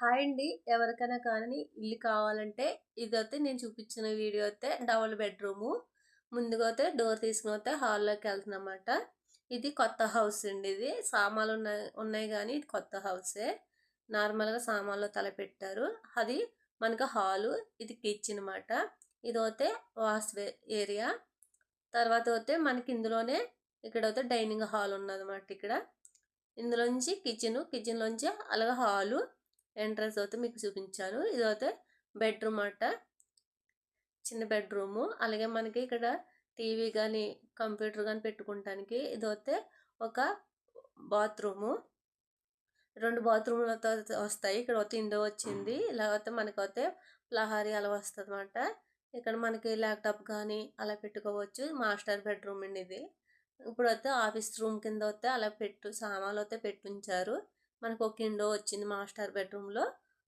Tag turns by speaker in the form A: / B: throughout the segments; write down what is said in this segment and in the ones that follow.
A: Hi అండి. ఎవరికైనా కానీ ఇల్లు కావాలంటే ఇదైతే నేను చూపించిన వీడియో అయితే డబుల్ బెడ్రూము. ముందుగా అయితే డోర్ తీసుకుని అయితే హాల్లోకి వెళ్తున్నమాట. ఇది కొత్త హౌస్ అండి ఇది. సామాన్లు ఉన్నాయి ఉన్నాయి కానీ ఇది కొత్త హౌసే. నార్మల్గా సామాన్లు తలపెట్టారు. అది మనకు హాలు ఇది కిచెన్ అనమాట ఇదైతే వాష్ ఏరియా. తర్వాత అయితే మనకి ఇందులోనే ఇక్కడ అయితే డైనింగ్ హాల్ ఉన్నదన్నమాట ఇక్కడ. ఇందులోంచి కిచెన్ కిచెన్లోంచి అలాగే హాలు. ఎంట్రన్స్ అయితే మీకు చూపించాను. ఇదైతే బెడ్రూమ్ అట. చిన్న బెడ్రూము. అలాగే మనకి ఇక్కడ టీవీ కానీ కంప్యూటర్ కానీ పెట్టుకోవటానికి ఇదైతే ఒక బాత్రూము. రెండు బాత్రూమ్లు వస్తాయి. ఇక్కడ అయితే ఇండో వచ్చింది. లేకపోతే మనకైతే ప్లహారీ అలా వస్తుంది అనమాట ఇక్కడ మనకి ల్యాప్టాప్ కానీ అలా పెట్టుకోవచ్చు. మాస్టర్ బెడ్రూమ్ అండి ఇది. ఇప్పుడు ఆఫీస్ రూమ్ కింద వస్తే అలా పెట్టు సామాన్లు అయితే పెట్టుంచారు. మనకు ఒక విండో వచ్చింది మాస్టర్ బెడ్రూమ్లో.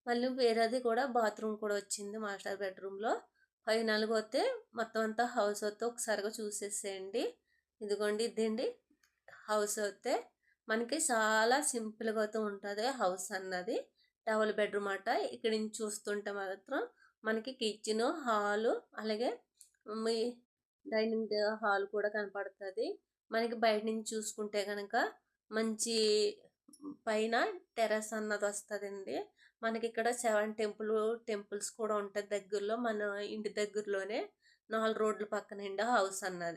A: మళ్ళీ వేరేది కూడా బాత్రూమ్ కూడా వచ్చింది మాస్టర్ బెడ్రూమ్లో. పైన పోతే మొత్తం అంతా హౌస్ అయితే ఒకసారిగా చూసేసేయండి. ఇదిగోండి ఇదండి హౌస్ అయితే మనకి చాలా సింపుల్గా అయితే ఉంటుంది హౌస్ అన్నది. డబుల్ బెడ్రూమ్ అట. ఇక్కడ నుంచి చూస్తుంటే మాత్రం మనకి కిచెన్ హాలు అలాగే మీ డైనింగ్ హాల్ కూడా కనపడుతుంది. మనకి బయట నుంచి చూసుకుంటే కనుక మంచి పైన టెర్రస్ అన్నది వస్తుందండి. మనకి ఇక్కడ సెవెన్ టెంపుల్ టెంపుల్స్ కూడా ఉంటుంది దగ్గరలో. మన ఇంటి దగ్గరలోనే నాలుగు రోడ్ల పక్కన హౌస్ అన్నది.